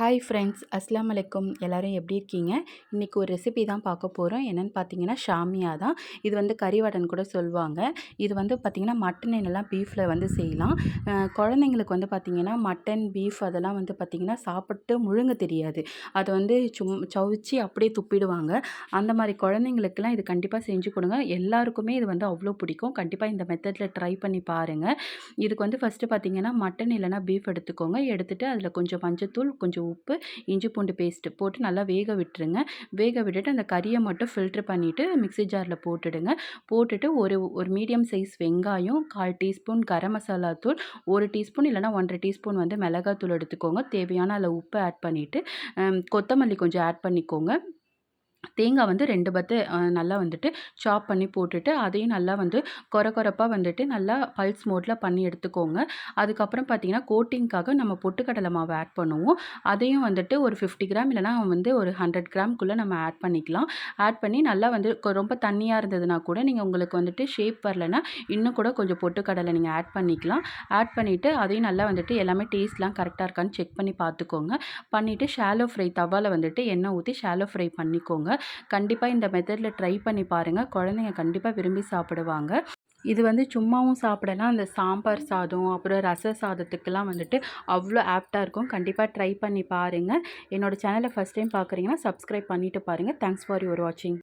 Hi friends அஸ்லாம் வலைக்கம் எல்லோரும் எப்படி இருக்கீங்க? இன்றைக்கி ஒரு ரெசிபி தான் பார்க்க போகிறோம் என்னென்னு பார்த்தீங்கன்னா ஷாமியா தான். இது வந்து கறிவடன் கூட சொல்லுவாங்க. இது வந்து பார்த்திங்கன்னா மட்டன் என்னெல்லாம் பீஃபில் வந்து செய்யலாம். குழந்தைங்களுக்கு வந்து பார்த்திங்கன்னா மட்டன் பீஃப் அதெல்லாம் வந்து பார்த்திங்கன்னா சாப்பிட்டு முழுங்க தெரியாது. அதை வந்து சும் சவிச்சு அப்படியே துப்பிடுவாங்க. அந்த மாதிரி குழந்தைங்களுக்கெல்லாம் இது கண்டிப்பாக செஞ்சு கொடுங்க. எல்லாருக்குமே இது வந்து அவ்வளோ பிடிக்கும். கண்டிப்பாக இந்த மெத்தடில் ட்ரை பண்ணி பாருங்கள் இதுக்கு வந்து ஃபஸ்ட்டு பார்த்திங்கன்னா மட்டன் இல்லைனா பீஃப் எடுத்துக்கோங்க. எடுத்துகிட்டு அதில் கொஞ்சம் மஞ்சத்தூள் கொஞ்சம் கொஞ்சம் உப்பு இஞ்சி பூண்டு பேஸ்ட்டு போட்டு நல்லா வேக விட்டுருங்க. வேக விட்டுட்டு அந்த கறியை மட்டும் ஃபில்ட்ரு பண்ணிவிட்டு மிக்ஸி ஜாரில் போட்டுடுங்க. போட்டுட்டு ஒரு ஒரு மீடியம் சைஸ் வெங்காயம் கால் டீஸ்பூன் கரம் மசாலா தூள் ஒரு டீஸ்பூன் இல்லைனா ஒன்றரை டீஸ்பூன் வந்து மிளகாத்தூள் எடுத்துக்கோங்க. தேவையான அதில் உப்பு ஆட் பண்ணிவிட்டு கொத்தமல்லி கொஞ்சம் ஆட் பண்ணிக்கோங்க. தேங்காய் வந்து ரெண்டு பத்து நல்லா வந்துட்டு சாப் பண்ணி போட்டுட்டு அதையும் நல்லா வந்து கொர கொரப்பாக வந்துட்டு நல்லா பல்ஸ் மோட்டில் பண்ணி எடுத்துக்கோங்க. அதுக்கப்புறம் பார்த்திங்கன்னா கோட்டிங்க்காக நம்ம பொட்டுக்கடலை மாவு ஆட் பண்ணுவோம். அதையும் வந்துட்டு ஒரு ஃபிஃப்டி கிராம் இல்லைனா வந்து ஒரு ஹண்ட்ரட் கிராம்குள்ளே நம்ம ஆட் பண்ணிக்கலாம். ஆட் பண்ணி நல்லா வந்து ரொம்ப தண்ணியாக இருந்ததுன்னா கூட நீங்கள் உங்களுக்கு வந்துட்டு ஷேப் வரலைன்னா இன்னும் கூட கொஞ்சம் பொட்டுக்கடலை நீங்கள் ஆட் பண்ணிக்கலாம். ஆட் பண்ணிவிட்டு அதையும் நல்லா வந்துட்டு எல்லாமே டேஸ்ட்லாம் கரெக்டாக இருக்கான்னு செக் பண்ணி பார்த்துக்கோங்க பண்ணிவிட்டு ஷாலோ ஃப்ரை தவாவில் வந்துட்டு எண்ணெய் ஊற்றி ஷாலோ ஃப்ரை பண்ணிக்கோங்க. கண்டிப்பாக இந்த மெத்தடில் ட்ரை பண்ணி பாருங்கள் குழந்தைங்க கண்டிப்பாக விரும்பி சாப்பிடுவாங்க. இது வந்து சும்மாவும் சாப்பிடலாம். அந்த சாம்பார் சாதம் அப்புறம் ரச சாதத்துக்கெல்லாம் வந்துட்டு அவ்வளோ ஆப்டாக இருக்கும். கண்டிப்பாக ட்ரை பண்ணி பாருங்கள் என்னோடய சேனலை ஃபஸ்ட் டைம் பார்க்குறீங்கன்னா சப்ஸ்கிரைப் பண்ணிவிட்டு பாருங்கள் தேங்க்ஸ் ஃபார் யுவர் வாட்சிங்